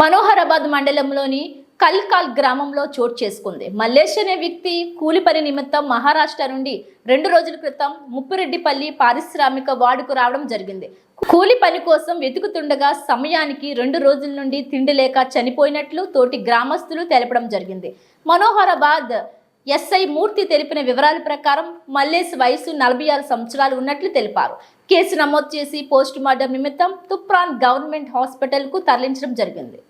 మనోహరాబాద్ మండలంలోని కల్కాల్ గ్రామంలో చోటు చేసుకుంది. మల్లేష్ అనే వ్యక్తి కూలి పని నిమిత్తం మహారాష్ట్ర నుండి రెండు రోజుల క్రితం ముప్పిరెడ్డిపల్లి పారిశ్రామిక వార్డుకు రావడం జరిగింది. కూలి పని కోసం వెతుకుతుండగా సమయానికి రెండు రోజుల నుండి తిండి లేక చనిపోయినట్లు తోటి గ్రామస్తులు తెలపడం జరిగింది. మనోహరాబాద్ ఎస్ఐ మూర్తి తెలిపిన వివరాల ప్రకారం మల్లేష్ వయసు నలభై ఆరు సంవత్సరాలు ఉన్నట్లు తెలిపారు. కేసు నమోదు చేసి పోస్ట్ మార్టం నిమిత్తం తుప్రాన్ గవర్నమెంట్ హాస్పిటల్కు తరలించడం జరిగింది.